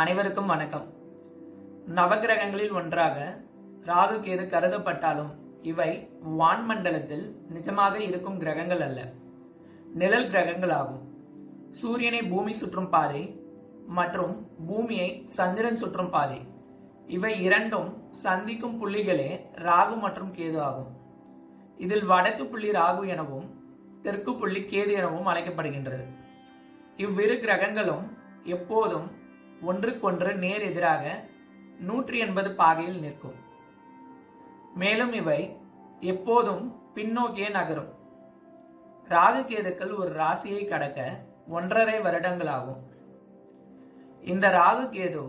அனைவருக்கும் வணக்கம். நவகிரகங்களில் ஒன்றாக ராகு கேது கருதப்பட்டாலும் இவை வான்மண்டலத்தில் நிஜமாக இருக்கும் கிரகங்கள் அல்ல. நிழல் கிரகங்கள் ஆகும் சூரியனை பூமி சுற்றும் பாதை மற்றும் பூமியை சந்திரன் சுற்றும் பாதை. இவை இரண்டும் சந்திக்கும் புள்ளிகளே ராகு மற்றும் கேது ஆகும். இதில் வடக்கு புள்ளி ராகு எனவும் தெற்கு புள்ளி கேது எனவும் அழைக்கப்படுகின்றது. இவ்விரு கிரகங்களும் எப்போதும் ஒன்றுக்கொன்று நேர் எதிராக நூற்றி எண்பது பாகையில் நிற்கும். மேலும் இவை எப்போதும் பின்னோக்கியே நகரும். ராகு கேதுக்கள் ஒரு ராசியை கடக்க ஒன்றரை வருடங்கள் ஆகும் இந்த ராகு கேது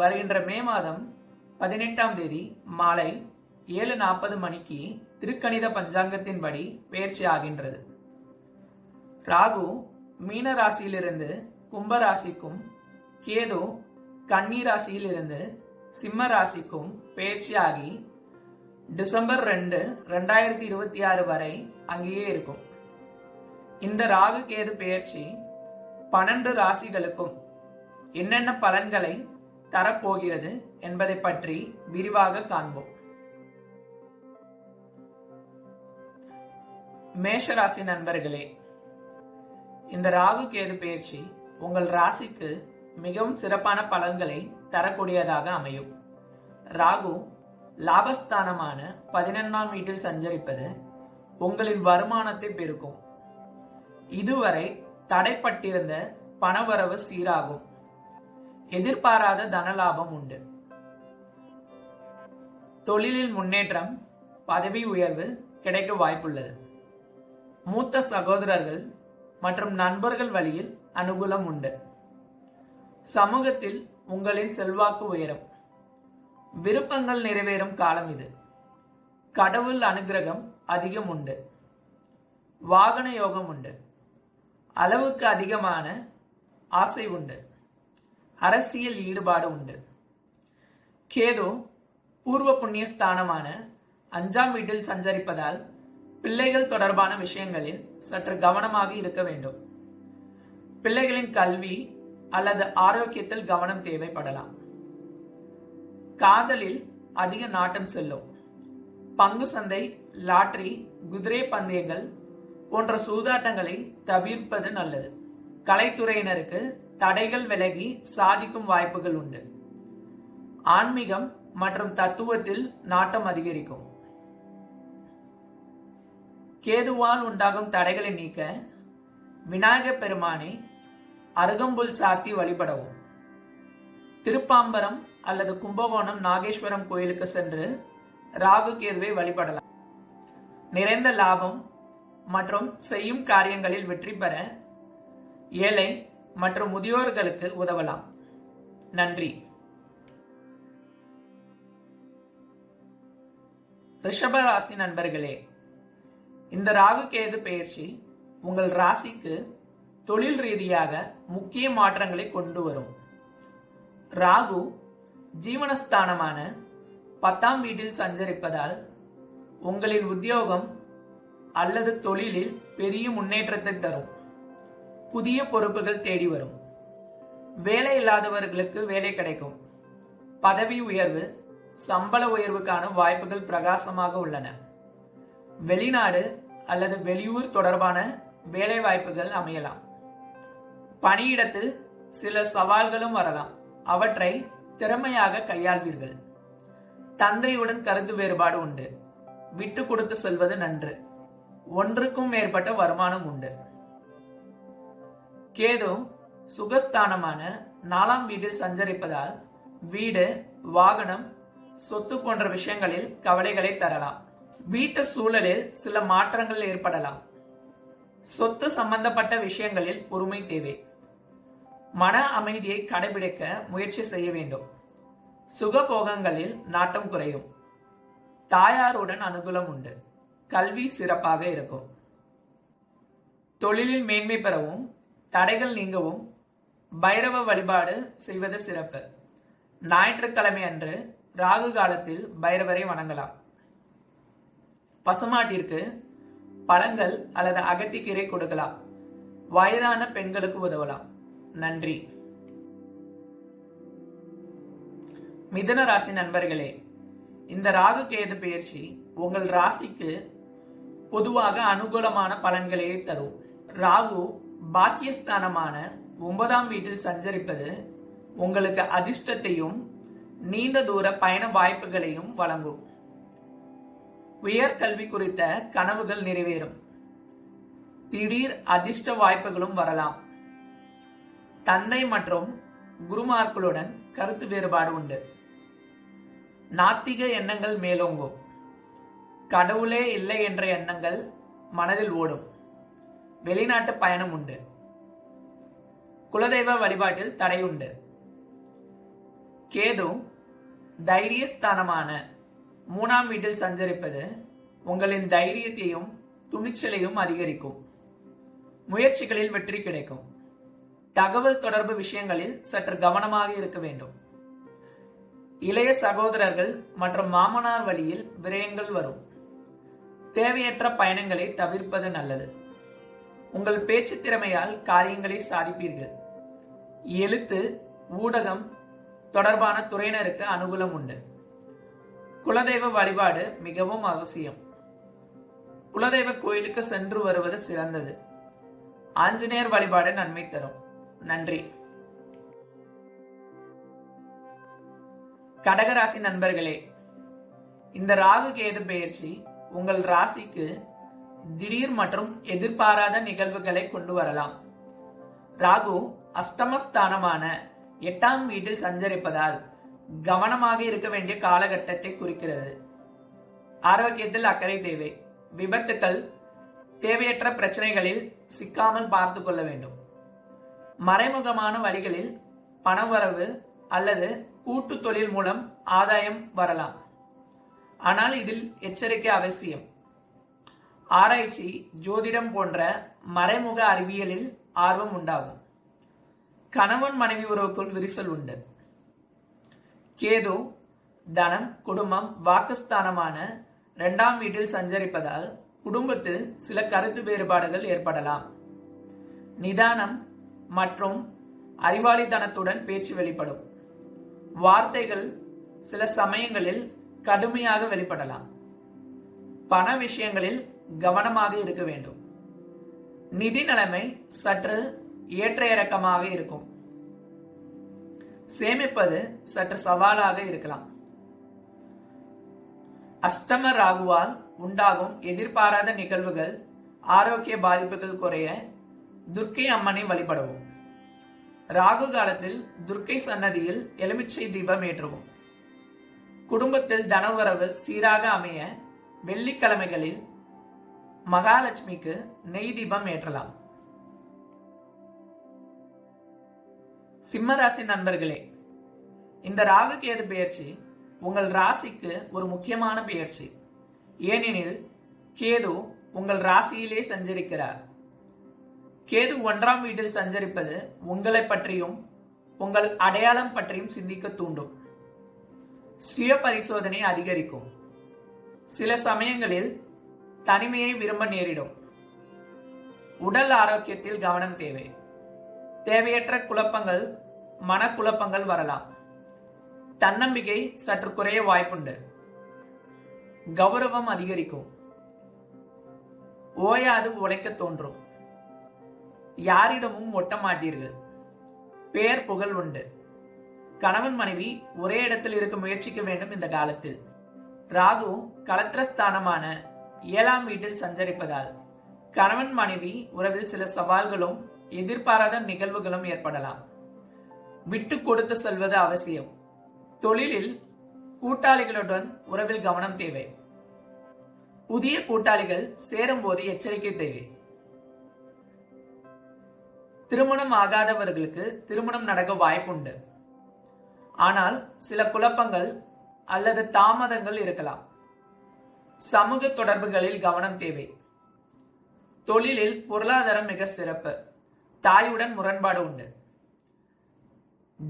வருகின்ற மே மாதம் பதினெட்டாம் தேதி மாலை ஏழு நாற்பது மணிக்கு திருக்கணித பஞ்சாங்கத்தின்படி பயிற்சி ஆகின்றது. ராகு மீன ராசியிலிருந்து கும்ப ராசிக்கும் கேது கன்னிராசியில் ராசியிலிருந்து சிம்ம ராசிக்கும் பயிற்சியாகி டிசம்பர் ரெண்டு ரெண்டாயிரத்தி இருபத்தி ஆறு வரை அங்கேயே இருக்கும். இந்த ராகு கேது பெயர்ச்சி பன்னெண்டு ராசிகளுக்கும் என்னென்ன பலன்களை தரப்போகிறது என்பதை பற்றி விரிவாக காண்போம். மேஷ ராசி நண்பர்களே இந்த ராகு கேது பயிற்சி உங்கள் ராசிக்கு மிகவும் சிறப்பான பலன்களை தரக்கூடியதாக அமையும். ராகு லாபஸ்தானமான பதினொன்றாம் வீட்டில் சஞ்சரிப்பது உங்களின் வருமானத்தை பெருக்கும். இதுவரை தடைப்பட்டிருந்த பணவரவு சீராகும். எதிர்பாராத தனலாபம் உண்டு. தொழிலில் முன்னேற்றம் பதவி உயர்வு கிடைக்க வாய்ப்புள்ளது. மூத்த சகோதரர்கள் மற்றும் நண்பர்கள் வழியில் அனுகூலம் உண்டு. சமூகத்தில் உங்களின் செல்வாக்கு உயரும். விருப்பங்கள் நிறைவேறும் காலம் இது. கடவுள் அனுகிரகம் அதிகம் உண்டு. வாகன யோகம் உண்டு. அளவுக்கு அதிகமான ஆசை உண்டு. அரசியல் ஈடுபாடு உண்டு. கேது பூர்வ புண்ணிய ஸ்தானமான அஞ்சாம் வீட்டில் சஞ்சரிப்பதால் பிள்ளைகள் தொடர்பான விஷயங்களில் சற்று கவனமாக இருக்க வேண்டும். பிள்ளைகளின் கல்வி அல்லது ஆரோக்கியத்தில் கவனம் தேவைப்படலாம். காதலில் அதிக நாட்டம் செல்லும். பங்கு சந்தை லாட்டரி குதிரை பந்தயங்கள் போன்ற சூதாட்டங்களை தவிர்ப்பது நல்லது. கலைத்துறையினருக்கு தடைகள் விலகி சாதிக்கும் வாய்ப்புகள் உண்டு. ஆன்மீகம் மற்றும் தத்துவத்தில் நாட்டம் அதிகரிக்கும். கேதுவால் உண்டாகும் தடைகளை நீக்க விநாயகப் பெருமானை அருகம்புல் சார்த்தி வழிபடவும். திருப்பாம்பரம் அல்லது கும்பகோணம் நாகேஸ்வரம் கோயிலுக்கு சென்று ராகு கேதுவை வழிபடலாம். நிறைந்த லாபம் மற்றும் செய்யும் காரியங்களில் வெற்றி பெற ஏழை மற்றும் முதியோர்களுக்கு உதவலாம். நன்றி. ரிஷப ராசி நண்பர்களே இந்த ராகு கேது பயிற்சி உங்கள் ராசிக்கு தொழில் ரீதியாக முக்கிய மாற்றங்களை கொண்டு வரும். ராகு ஜீவனஸ்தானமான பத்தாம் வீட்டில் சஞ்சரிப்பதால் உங்களின் உத்தியோகம் அல்லது தொழிலில் பெரிய முன்னேற்றத்தை தரும். புதிய பொறுப்புகள் தேடி வரும். வேலை இல்லாதவர்களுக்கு வேலை கிடைக்கும். பதவி உயர்வு சம்பள உயர்வுக்கான வாய்ப்புகள் பிரகாசமாக உள்ளன. வெளிநாடு அல்லது வெளியூர் தொடர்பான வேலை வாய்ப்புகள் அமையலாம். பணியிடத்தில் சில சவால்களும் வரலாம். அவற்றை திறமையாக கையாள்வீர்கள். தந்தையுடன் கருத்து வேறுபாடு உண்டு. விட்டு கொடுத்து செல்வது நன்று. ஒன்றுக்கும் மேற்பட்ட வருமானம் உண்டு. கேது சுகஸ்தானமான நாலாம் வீட்டில் சஞ்சரிப்பதால் வீடு வாகனம் சொத்து போன்ற விஷயங்களில் கவலைகளை தரலாம். வீட்டு சூழலில் சில மாற்றங்கள் ஏற்படலாம். சொத்து சம்பந்தப்பட்ட விஷயங்களில் பொறுமை தேவை. மன அமைதியை கடைபிடிக்க முயற்சி செய்ய வேண்டும். சுகபோகங்களில் நாட்டம் குறையும். தாயாருடன் அனுகூலம் உண்டு. கல்வி சிறப்பாக இருக்கும். தொழிலில் மேன்மை பெறவும் தடைகள் நீங்கவும் பைரவ வழிபாடு செய்வது சிறப்பு. ஞாயிற்றுக்கிழமை அன்று ராகு காலத்தில் பைரவரை வணங்கலாம். பசுமாட்டிற்கு பழங்கள் அல்லது அகத்திக்கீரை கொடுக்கலாம். வயதான பெண்களுக்கு உதவலாம். நன்றி. மிதன ராசி நண்பர்களே இந்த ராகு கேது பயிற்சி உங்கள் ராசிக்கு பொதுவாக அனுகூலமான பலன்களையே தரும். ராகு பாக்கியஸ்தானமான ஒன்பதாம் வீட்டில் சஞ்சரிப்பது உங்களுக்கு அதிர்ஷ்டத்தையும் நீண்ட தூர பயண வாய்ப்புகளையும் வழங்கும். உயர்கல்வி குறித்த கனவுகள் நிறைவேறும். திடீர் அதிர்ஷ்ட வாய்ப்புகளும் வரலாம். தந்தை மற்றும் குருமார்களுடன் கருத்து வேறுபாடு உண்டு. நாத்திக எண்ணங்கள் மேலோங்கும். கடவுளே இல்லை என்ற எண்ணங்கள் மனதில் ஓடும். வெளிநாட்டு பயணம் உண்டு. குலதெய்வ வழிபாட்டில் தடை உண்டு. கேது தைரியஸ்தானமான மூணாம் வீட்டில் சஞ்சரிப்பது உங்களின் தைரியத்தையும் துணிச்சலையும் அதிகரிக்கும். முயற்சிகளில் வெற்றி கிடைக்கும். தகவல் தொடர்பு விஷயங்களில் சற்று கவனமாக இருக்க வேண்டும். இளைய சகோதரர்கள் மற்றும் மாமனார் வழியில் விரயங்கள் வரும். தேவையற்ற பயணங்களை தவிர்ப்பது நல்லது. உங்கள் பேச்சு திறமையால் காரியங்களை சாதிப்பீர்கள். எழுத்து ஊடகம் தொடர்பான துறையினருக்கு அனுகூலம் உண்டு. குலதெய்வ வழிபாடு மிகவும் அவசியம். குலதெய்வ கோயிலுக்கு சென்று வருவது சிறந்தது. ஆஞ்சநேயர் வழிபாடு நன்மை தரும். நன்றி. கடகராசி நண்பர்களே இந்த ராகு கேது பயிற்சி உங்கள் ராசிக்கு திடீர் மற்றும் எதிர்பாராத நிகழ்வுகளை கொண்டு வரலாம். ராகு அஷ்டமஸ்தானமான எட்டாம் வீட்டில் சஞ்சரிப்பதால் கவனமாக இருக்க வேண்டிய காலகட்டத்தை குறிக்கிறது. ஆரோக்கியத்தில் அக்கறை தேவை. விபத்துக்கள் தேவையற்ற பிரச்சனைகளில் சிக்காமல் பார்த்து கொள்ள வேண்டும். மறைமுகமான வழிகளில் பணவரவு அல்லது கூட்டு தொழில் மூலம் ஆதாயம் வரலாம். ஆனால் இதில் எச்சரிக்கை அவசியம். ஆராய்ச்சி ஜோதிடம் போன்ற மறைமுக அறிவியலில் ஆர்வம் உண்டாகும். கணவன் மனைவி உறவுக்குள் விரிசல் உண்டு. கேது தனம் குடும்பம் வாக்குஸ்தானமான இரண்டாம் வீட்டில் சஞ்சரிப்பதால் குடும்பத்தில் சில கருத்து வேறுபாடுகள் ஏற்படலாம். நிதானம் மற்றும் அறிவாளித்தனத்துடன் பேச்சு வெளிப்படும். வார்த்தைகள் சில சமயங்களில் கடுமையாக வெளிப்படலாம். பண விஷயங்களில் கவனமாக இருக்க வேண்டும். நிதி நிலைமை சற்று ஏற்ற இறக்கமாக இருக்கும். சேமிப்பது சற்று சவாலாக இருக்கலாம். அஷ்டம ராகுவால் உண்டாகும் எதிர்பாராத நிகழ்வுகள் ஆரோக்கிய பாதிப்புகள் குறைய துர்க்கை அம்மனை வழிபடவும். ராகு காலத்தில் துர்க்கை சன்னதியில் எலுமிச்சை தீபம் ஏற்றுவோம். குடும்பத்தில் தனவரவு சீராக அமைய வெள்ளிக்கிழமைகளில் மகாலட்சுமிக்கு நெய் தீபம் ஏற்றலாம். சிம்மராசி நண்பர்களே இந்த ராகு கேது பெயர்ச்சி உங்கள் ராசிக்கு ஒரு முக்கியமான பெயர்ச்சி. ஏனெனில் கேது உங்கள் ராசியிலே சஞ்சரிக்கிறார். கேது ஒன்றாம் வீட்டில் சஞ்சரிப்பது உங்களை பற்றியும் உங்கள் அடையாளம் பற்றியும் சிந்திக்க தூண்டும். சுய பரிசோதனை அதிகரிக்கும். சில சமயங்களில் தனிமையை விரும்ப நேரிடும். உடல் ஆரோக்கியத்தில் கவனம் தேவை. தேவையற்ற குழப்பங்கள் மனக்குழப்பங்கள் வரலாம். தன்னம்பிக்கை சற்று குறைய வாய்ப்புண்டு. கௌரவம் அதிகரிக்கும். ஓயாது உழைக்க தோன்றும். யாரிடமும் ஒட்ட மாட்டீர்கள் பேர் புகழ் உண்டு. கணவன் மனைவி ஒரே இடத்தில் இருக்க முயற்சிக்க வேண்டும் இந்த காலத்தில். ராகு கலத்திரஸ்தானமான ஏழாம் வீட்டில் சஞ்சரிப்பதால். கணவன் மனைவி உறவில் சில சவால்களும் எதிர்பாராத நிகழ்வுகளும் ஏற்படலாம். விட்டு கொடுத்து செல்வது அவசியம். தொழிலில் கூட்டாளிகளுடன் உறவில் கவனம் தேவை. புதிய கூட்டாளிகள் சேரும் போது எச்சரிக்கை தேவை. திருமணம் ஆகாதவர்களுக்கு திருமணம் நடக்க வாய்ப்புண்டு. ஆனால் சில குழப்பங்கள் அல்லது தாமதங்கள் இருக்கலாம். சமூக தொடர்புகளில் கவனம் தேவை. தொழிலில் பொருளாதாரம் மிக சிறப்பு. தாயுடன் முரண்பாடு உண்டு.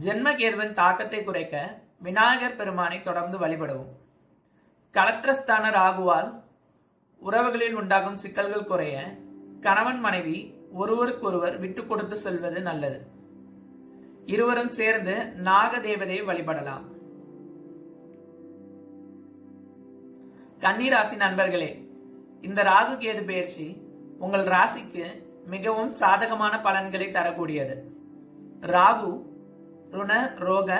ஜென்மகேர்வன் தாக்கத்தை குறைக்க விநாயகர் பெருமானை தொடர்ந்து வழிபடவும். கலத்திரஸ்தான ராகுவால் உறவுகளில் உண்டாகும் சிக்கல்கள் குறைய கணவன் மனைவி ஒருவருக்கொருவர் விட்டு கொடுத்து செல்வது நல்லது. இருவரும் சேர்ந்து நாகதேவதையை வழிபடலாம். கன்னிராசி நண்பர்களே இந்த ராகு கேது பயிற்சி உங்கள் ராசிக்கு மிகவும் சாதகமான பலன்களை தரக்கூடியது. ராகு ருண ரோக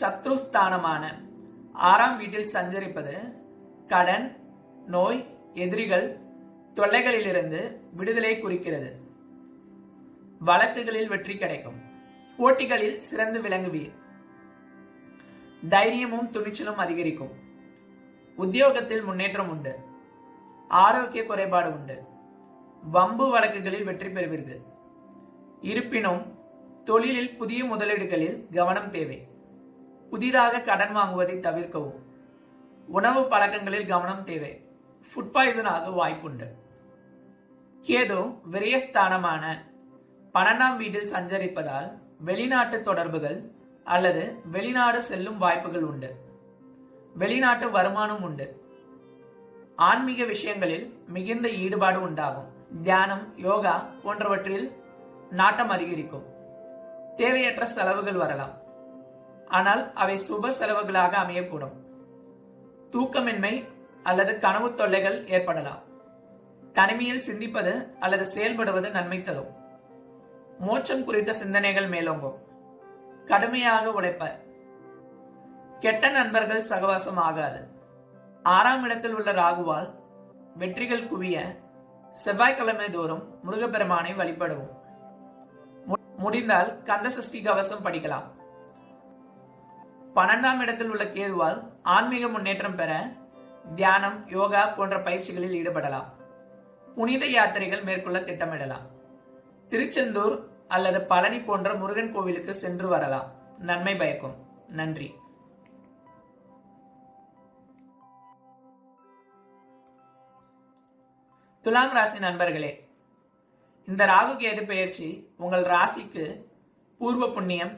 சத்ருஸ்தானமான ஆறாம் வீட்டில் சஞ்சரிப்பது கடன் நோய் எதிரிகள் தொல்லைகளிலிருந்து விடுதலை குறிக்கிறது. வழக்குகளில் வெற்றி கிடைக்கும். போட்டிகளில் சிறந்து விளங்குவீர். தைரியமும் துணிச்சலும் அதிகரிக்கும். உத்தியோகத்தில் முன்னேற்றம் உண்டு. ஆரோக்கிய குறைபாடு உண்டு. வம்பு வழக்குகளில் வெற்றி பெறுவீர்கள். இருப்பினும் தொழிலில் புதிய முதலீடுகளில் கவனம் தேவை. புதிதாக கடன் வாங்குவதை தவிர்க்கவும். உணவு பழக்கங்களில் கவனம் தேவை. ஃபுட் பாய்சன் ஆக வாய்ப்புண்டு. கேது விரயஸ்தானமான பன்னெண்டாம் வீட்டில் சஞ்சரிப்பதால் வெளிநாட்டு தொடர்புகள் அல்லது வெளிநாடு செல்லும் வாய்ப்புகள் உண்டு. வெளிநாட்டு வருமானம் உண்டு. ஆன்மீக விஷயங்களில் மிகுந்த ஈடுபாடு உண்டாகும். தியானம் யோகா போன்றவற்றில் நாட்டம் அதிகரிக்கும். தேவையற்ற செலவுகள் வரலாம். ஆனால் அவை சுப செலவுகளாக அமையக்கூடும். தூக்கமின்மை அல்லது கனவு தொல்லைகள் ஏற்படலாம். தனிமையில் சிந்திப்பது அல்லது செயல்படுவது நன்மை தரும். மோட்சம் குறித்த சிந்தனைகள் மேலோங்கும். கடுமையாக உழைப்பர். கெட்ட நண்பர்கள் சகவாசம் ஆகாது. ஆறாம் இடத்தில் உள்ள ராகுவால் வெற்றிகள் குவிய செவ்வாய்க்கிழமை தோறும் முருகப்பெருமானை வழிபடுவோம். மு- முடிந்தால் கந்த சஷ்டி கவசம் படிக்கலாம். பன்னெண்டாம் இடத்தில் உள்ள கேதுவால் ஆன்மீக முன்னேற்றம் பெற தியானம் யோகா போன்ற பயிற்சிகளில் ஈடுபடலாம். புனித யாத்திரைகள் மேற்கொள்ள திட்டமிடலாம். திருச்செந்தூர் அல்லது பழனி போன்ற முருகன் கோவிலுக்கு சென்று வரலாம். நன்மை பயக்கும். நன்றி. துலாம் ராசி நண்பர்களே இந்த ராகு கேது பெயர்ச்சி உங்கள் ராசிக்கு பூர்வ புண்ணியம்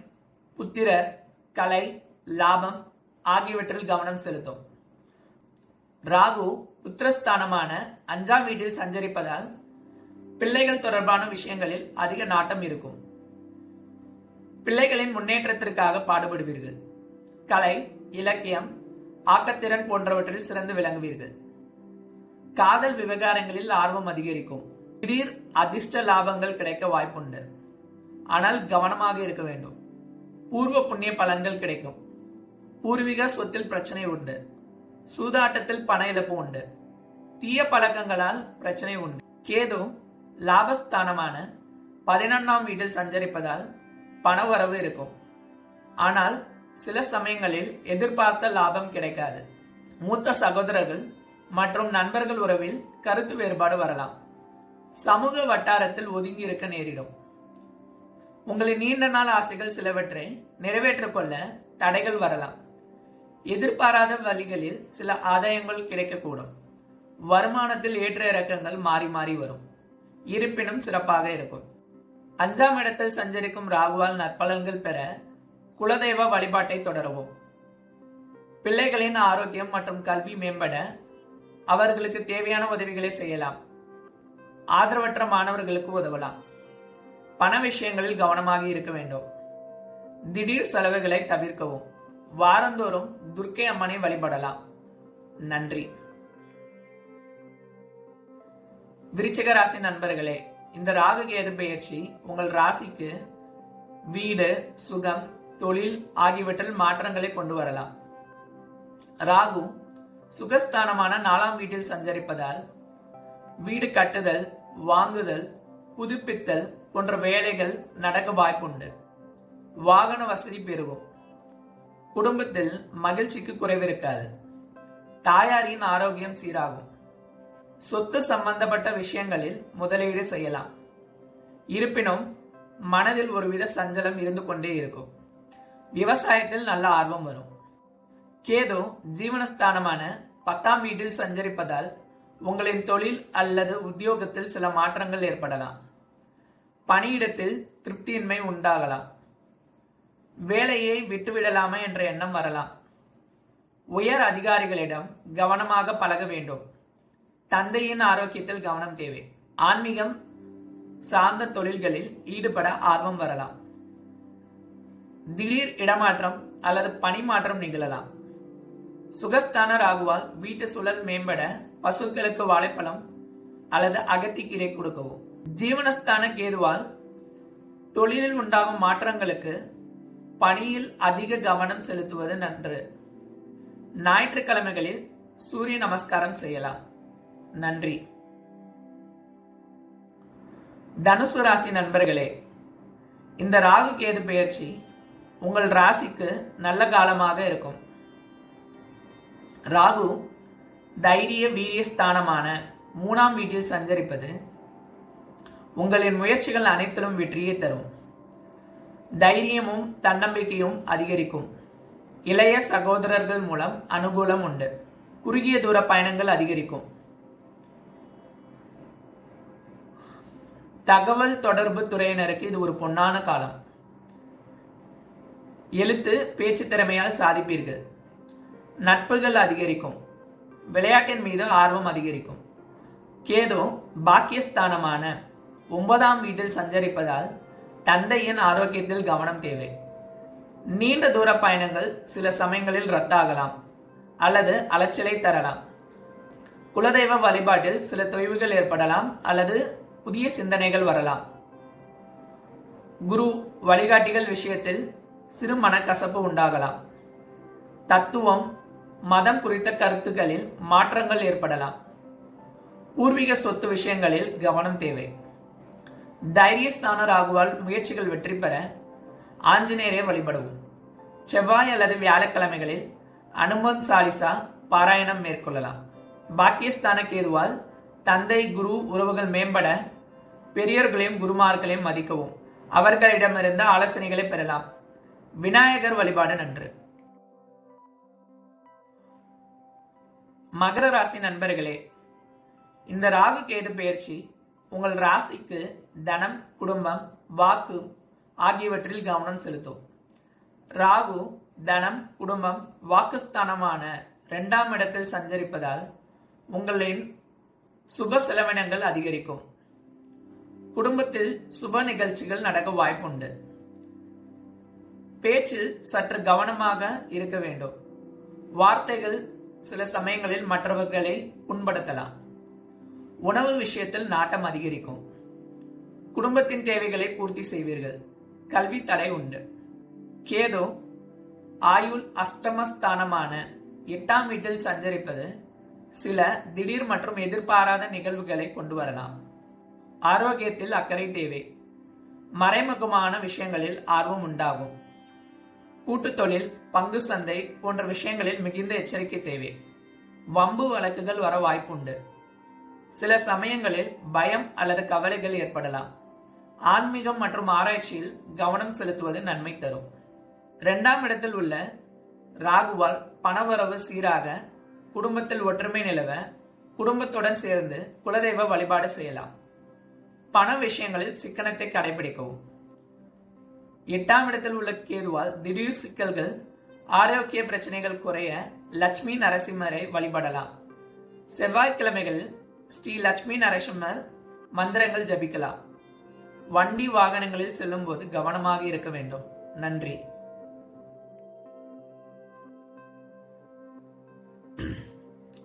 புத்திரர் கலை லாபம் ஆகியவற்றில் கவனம் செலுத்தும். ராகு புத்திரஸ்தானமான அஞ்சாம் வீட்டில் சஞ்சரிப்பதால் பிள்ளைகள் தொடர்பான விஷயங்களில் அதிக நாட்டம் இருக்கும். பிள்ளைகளின் முன்னேற்றத்திற்காக பாடுபடுவீர்கள். கலை இலக்கியம் ஆக்கத்திறன் போன்றவற்றில் சிறந்து விளங்குவீர்கள். காதல் விவகாரங்களில் ஆர்வம் அதிகரிக்கும். திடீர் அதிர்ஷ்ட லாபங்கள் கிடைக்க வாய்ப்புண்டு. ஆனால் கவனமாக இருக்க வேண்டும். பூர்வ புண்ணிய பலன்கள் கிடைக்கும். பூர்வீக சொத்தில் பிரச்சனை உண்டு. சூதாட்டத்தில் பண இழப்பு உண்டு. தீய பழக்கங்களால் பிரச்சனை உண்டு. கேதும் லாபஸ்தானமான பதினொன்றாம் வீட்டில் சஞ்சரிப்பதால் பணவரவு இருக்கும். ஆனால் சில சமயங்களில் எதிர்பார்த்த லாபம் கிடைக்காது. மூத்த சகோதரர்கள் மற்றும் நண்பர்கள் உறவில் கருத்து வேறுபாடு வரலாம். சமூக வட்டாரத்தில் ஒதுங்கி இருக்க நேரிடும். உங்களின் நீண்ட நாள் ஆசைகள் சிலவற்றை நிறைவேற்றிக்கொள்ள தடைகள் வரலாம். எதிர்பாராத வழிகளில் சில ஆதாயங்கள் கிடைக்கக்கூடும். வருமானத்தில் ஏற்ற இறக்கங்கள் மாறி மாறி வரும். இருப்பினும் சிறப்பாக இருக்கும். அஞ்சாம் இடத்தில் சஞ்சரிக்கும் ராகுவால் நற்பலன்கள் பெற குலதெய்வ வழிபாட்டை தொடரவும். பிள்ளைகளின் ஆரோக்கியம் மற்றும் கல்வி மேம்பட அவர்களுக்கு தேவையான உதவிகளை செய்யலாம். ஆதரவற்ற மாணவர்களுக்கு உதவலாம். பண விஷயங்களில் கவனமாக இருக்க வேண்டும். திடீர் செலவுகளை தவிர்க்கவும். வாரந்தோறும் துர்க்கை அம்மனை வழிபடலாம். நன்றி. விருச்சிக ராசி நண்பர்களே இந்த ராகு கேது பெயர்ச்சி உங்கள் ராசிக்கு வீடு சுகம் தொழில் ஆகியவற்றில் மாற்றங்களை கொண்டு வரலாம். ராகு சுகஸ்தானமான நாலாம் வீட்டில் சஞ்சரிப்பதால் வீடு கட்டுதல் வாங்குதல் புதுப்பித்தல் போன்ற வேலைகள் நடக்க வாய்ப்புண்டு. வாகன வசதி பெருகும் குடும்பத்தில் மகிழ்ச்சிக்கு குறைவிருக்காது. தாயாரின் ஆரோக்கியம் சீராகும். சொத்து சம்பந்தப்பட்ட விஷயங்களில் முதலீடு செய்யலாம். இருப்பினும் மனதில் ஒருவித சஞ்சலம் இருந்து கொண்டே இருக்கும். விவசாயத்தில் நல்ல ஆர்வம் வரும். கேது ஜீவனஸ்தானமான பத்தாம் வீட்டில் சஞ்சரிப்பதால் உங்களின் தொழில் அல்லது உத்தியோகத்தில் சில மாற்றங்கள் ஏற்படலாம். பணியிடத்தில் திருப்தியின்மை உண்டாகலாம். வேலையை விட்டுவிடலாமா என்ற எண்ணம் வரலாம். உயர் அதிகாரிகளிடம் கவனமாக பழக வேண்டும். தந்தையின் ஆரோக்கியத்தில் கவனம் தேவை. ஆன்மீகம் சார்ந்த தொழில்களில் ஈடுபட ஆர்வம் வரலாம். திடீர் இடமாற்றம் அல்லது பணி மாற்றம் நிகழலாம். சுகஸ்தான ராகுவால் வீட்டு சூழல் மேம்பட பசுக்களுக்கு வாழைப்பழம் அல்லது அகத்திக்கீரை கொடுக்கவும். ஜீவனஸ்தான கேதுவால் தொழிலில் உண்டாகும் மாற்றங்களுக்கு பணியில் அதிக கவனம் செலுத்துவது நன்று. ஞாயிற்றுக்கிழமைகளில் சூரிய நமஸ்காரம் செய்யலாம். நன்றி. தனுசு ராசி நண்பர்களே இந்த ராகு கேது பெயர்ச்சி உங்கள் ராசிக்கு நல்ல காலமாக இருக்கும். ராகு தைரிய வீரியஸ்தானமான மூணாம் வீட்டில் சஞ்சரிப்பது உங்களின் முயற்சிகள் அனைத்திலும் வெற்றியை தரும். தைரியமும் தன்னம்பிக்கையும் அதிகரிக்கும். இளைய சகோதரர்கள் மூலம் அனுகூலம் உண்டு. குறுகிய தூர பயணங்கள் அதிகரிக்கும். தகவல் தொடர்பு துறையினருக்கு இது ஒரு பொன்னான காலம். எழுத்து பேச்சு திறமையால் சாதிப்பீர்கள். நட்புகள் அதிகரிக்கும். விளையாட்டின் மீது ஆர்வம் அதிகரிக்கும். கேது பாக்கியஸ்தானமான ஒன்பதாம் வீட்டில் சஞ்சரிப்பதால் தந்தையின் ஆரோக்கியத்தில் கவனம் தேவை. நீண்ட தூர பயணங்கள் சில சமயங்களில் ரத்தாகலாம் அல்லது அலைச்சலை தரலாம். குலதெய்வ வழிபாட்டில் சில தொய்வுகள் ஏற்படலாம் அல்லது புதிய சிந்தனைகள் வரலாம். குரு வழிகாட்டிகள் விஷயத்தில் சிறு மனக்கசப்பு உண்டாகலாம். தத்துவம் மதம் குறித்த கருத்துக்களில் மாற்றங்கள் ஏற்படலாம். பூர்வீக சொத்து விஷயங்களில் கவனம் தேவை. தைரியஸ்தான ராகுவால் முயற்சிகள் வெற்றி பெற ஆஞ்சநேயரை வழிபடவும். செவ்வாய் அல்லது வியாழக்கிழமைகளில் அனுமன் சாலிசா பாராயணம் மேற்கொள்ளலாம். பாக்கியஸ்தான கேதுவால் தந்தை குரு உறவுகள் மேம்பட பெரியோர்களையும் குருமார்களையும் மதிக்கவும். அவர்களிடமிருந்து ஆலோசனைகளை பெறலாம். விநாயகர் வழிபாடு நன்று. மகர ராசி நண்பர்களே இந்த ராகு கேது பயிற்சி உங்கள் ராசிக்கு தனம் குடும்பம் வாக்கு ஆகியவற்றில் கவனம் செலுத்தும். ராகு தனம் குடும்பம் வாக்குஸ்தானமான இரண்டாம் இடத்தில் சஞ்சரிப்பதால் உங்களின் சுப செலவினங்கள் அதிகரிக்கும். குடும்பத்தில் சுப நிகழ்ச்சிகள் நடக்க வாய்ப்புண்டு. பேச்சில் சற்று கவனமாக இருக்க வேண்டும். வார்த்தைகள் சில சமயங்களில் மற்றவர்களை புண்படுத்தலாம். உணவு விஷயத்தில் நாட்டம் அதிகரிக்கும். குடும்பத்தின் தேவைகளை பூர்த்தி செய்வீர்கள். கல்வி தடை உண்டு. கேதோ ஆயுள் அஷ்டமஸ்தானமான எட்டாம் வீட்டில் சஞ்சரிப்பது சில திடீர் மற்றும் எதிர்பாராத நிகழ்வுகளை கொண்டு வரலாம். ஆரோக்கியத்தில் அக்கறை தேவை. மறைமுகமான விஷயங்களில் ஆர்வம் உண்டாகும். கூட்டுத்தொழில் பங்கு சந்தை போன்ற விஷயங்களில் மிகுந்த எச்சரிக்கை தேவை. வம்பு வழக்குகள் வர வாய்ப்புண்டு. சில சமயங்களில் பயம் அல்லது கவலைகள் ஏற்படலாம். ஆன்மீகம் மற்றும் ஆராய்ச்சியில் கவனம் செலுத்துவது நன்மை தரும். இரண்டாம் இடத்தில் உள்ள ராகுவால் பணவரவு சீராக குடும்பத்தில் ஒற்றுமை நிலவ குடும்பத்துடன் சேர்ந்து குலதெய்வ வழிபாடு செய்யலாம். பண விஷயங்களில் சிக்கனத்தை கடைபிடிக்கவும். எட்டாம் இடத்தில் உள்ள கேதுவால் திடீர் சிக்கல்கள் ஆரோக்கிய பிரச்சனைகள் குறைய லட்சுமி நரசிம்மரை வழிபடலாம். செவ்வாய்க்கிழமைகளில் ஸ்ரீ லட்சுமி நரசிம்மர் மந்திரங்கள் ஜபிக்கலாம். வண்டி வாகனங்களில் செல்லும்போது கவனமாக இருக்க வேண்டும். நன்றி.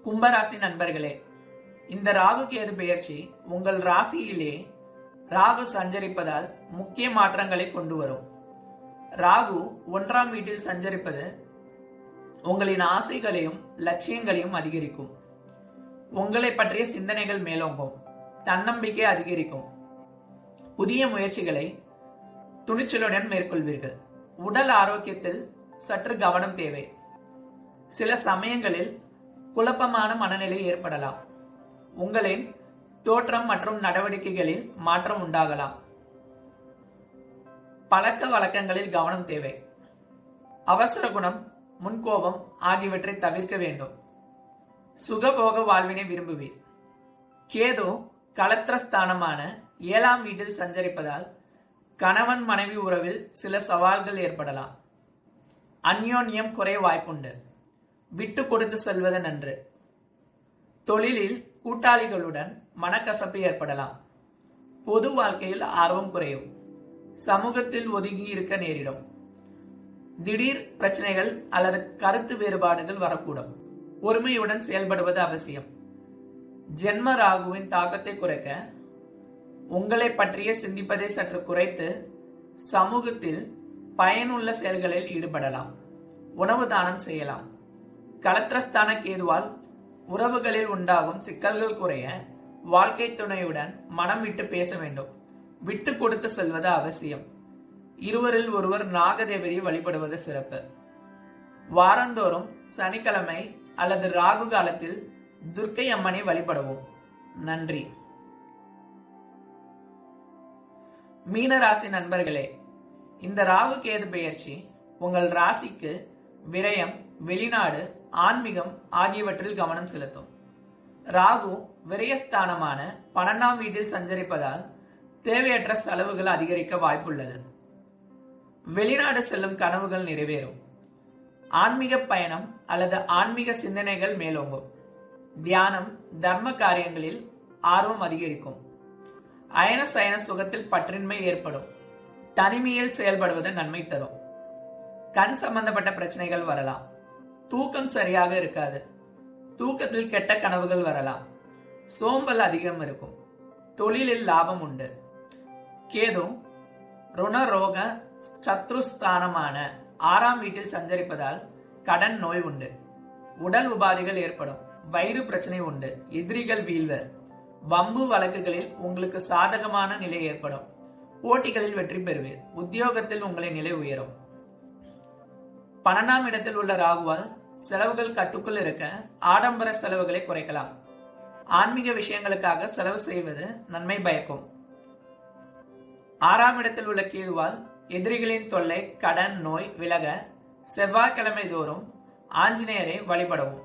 கும்பராசி நண்பர்களே இந்த ராகு கேது பெயர்ச்சி உங்கள் ராசியிலே ராகு சஞ்சரிப்பதால் முக்கிய மாற்றங்களை கொண்டு வரும். ராகு ஒன்றாம் வீட்டில் சஞ்சரிப்பது உங்களின் ஆசைகளையும் லட்சியங்களையும் அதிகரிக்கும். உங்களை பற்றிய சிந்தனைகள் மேலோங்கும் தன்னம்பிக்கை அதிகரிக்கும். புதிய முயற்சிகளை துணிச்சலுடன் மேற்கொள்வீர்கள். உடல் ஆரோக்கியத்தில் சற்று கவனம் தேவை. சில சமயங்களில் குழப்பமான மனநிலை ஏற்படலாம். உங்களின் தோற்றம் மற்றும் நடவடிக்கைகளில் மாற்றம் உண்டாகலாம். பழக்க வழக்கங்களில் கவனம் தேவை. அவசர குணம் முன்கோபம் ஆகியவற்றை தவிர்க்க வேண்டும். சுகபோக வாழ்வினை விரும்புவீர். கேது கலத்திரஸ்தானமான ஏழாம் வீட்டில் சஞ்சரிப்பதால் கணவன் மனைவி உறவில் சில சவால்கள் ஏற்படலாம். அந்யோன்யம் குறைய வாய்ப்புண்டு. விட்டு கொடுத்து செல்வது நன்று. தொழிலில் கூட்டாளிகளுடன் மனக்கசப்பு ஏற்படலாம். பொது வாழ்க்கையில் ஆர்வம் குறையும். சமூகத்தில் ஒதுங்கி இருக்க நேரிடும். திடீர் பிரச்சனைகள் அல்லது கருத்து வேறுபாடுகள் வரக்கூடும். ஒருமையுடன் செயல்படுவது அவசியம். ஜென்ம ராகுவின் தாக்கத்தை குறைக்க உங்களை பற்றிய சிந்திப்பதை சற்று குறைத்து சமூகத்தில் பயனுள்ள செயல்களில் ஈடுபடலாம். உணவு தானம் செய்யலாம். களத்திரஸ்தான கேதுவால் உறவுகளில் உண்டாகும் சிக்கல்கள் குறைய வாழ்க்கை துணையுடன் மனம் விட்டு பேச வேண்டும். விட்டு கொடுத்து செல்வது அவசியம். இருவரில் ஒருவர் நாகதேவதையை வழிபடுவது சிறப்பு. வாரந்தோறும் சனிக்கிழமை அல்லது ராகு காலத்தில் துர்க்கை அம்மனை வழிபடுவோம். நன்றி. மீனராசி நண்பர்களே இந்த ராகு கேது பெயர்ச்சி உங்கள் ராசிக்கு விரயம் வெளிநாடு ஆன்மீகம் ஆகியவற்றில் கவனம் செலுத்தும். ராகு விரயஸ்தானமான பன்னெண்டாம் வீட்டில் சஞ்சரிப்பதால் தேவையற்ற செலவுகள் அதிகரிக்க வாய்ப்புள்ளது. வெளிநாடு செல்லும் கனவுகள் நிறைவேறும். ஆன்மீக பயணம் அல்லது ஆன்மீக சிந்தனைகள் மேலோங்கும். தியானம் தர்ம காரியங்களில் ஆர்வம் அதிகரிக்கும். அயன சயன சுகத்தில் பற்றின்மை ஏற்படும். தனிமையில் செயல்படுவது நன்மை தரும். கண் சம்பந்தப்பட்ட பிரச்சனைகள் வரலாம். தூக்கம் சரியாக இருக்காது. தூக்கத்தில் கெட்ட கனவுகள் வரலாம். சோம்பல் அதிகம் இருக்கும். தொழிலில் லாபம் உண்டு. கேது ருணரோக சத்ருஸ்தானமான ஆறாம் வீட்டில் சஞ்சரிப்பதால் கடன் நோய் உண்டு. உடல் உபாதைகள் ஏற்படும். வயிறு பிரச்சனை உண்டு. எதிரிகள் வீழ்வர். வம்பு வழக்குகளில் உங்களுக்கு சாதகமான நிலை ஏற்படும். போட்டிகளில் வெற்றி பெறுவீர். உத்தியோகத்தில் உங்களின் நிலை உயரும். பன்னெண்டாம் இடத்தில் உள்ள ராகுவால் செலவுகள் கட்டுக்குள் இருக்க ஆடம்பர செலவுகளை குறைக்கலாம். ஆன்மீக விஷயங்களுக்காக செலவு செய்வது நன்மை பயக்கும். ஆறாம் இடத்தில் உள்ள கேதுவால் எதிரிகளின் தொல்லை கடன் நோய் விலக செவ்வாய்க்கிழமை தோறும் ஆஞ்சநேயரை வழிபடவும்.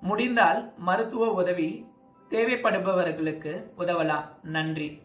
முடிந்தால் மருத்துவ உதவி தேவைப்படுபவர்களுக்கு உதவலாம். நன்றி.